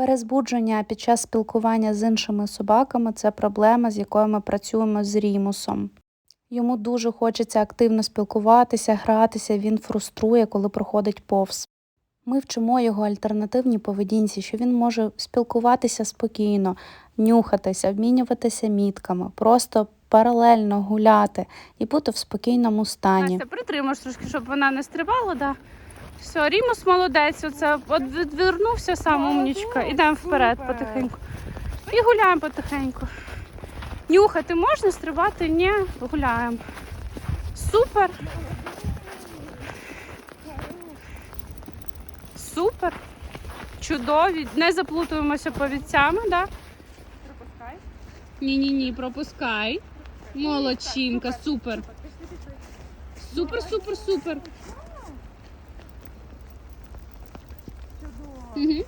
Перезбудження під час спілкування з іншими собаками це проблема, з якою ми працюємо з Рімусом. Йому дуже хочеться активно спілкуватися, гратися, він фруструє, коли проходить повз. Ми вчимо його альтернативній поведінці, що він може спілкуватися спокійно, нюхатися, обмінюватися мітками, просто паралельно гуляти і бути в спокійному стані. Настя, притримаєш трошки, щоб вона не стрибала, да. Все, Рімус молодець, оце от відвернувся сам умнічка. Ідемо вперед потихеньку. І гуляємо потихеньку. Нюхати можна, стрибати? Ні, гуляємо. Супер. Супер. Чудові. Не заплутуємося повідцями, да? Пропускай. Ні-ні-ні, пропускай. Молодчинка, супер. Супер, супер, супер. Mm-hmm.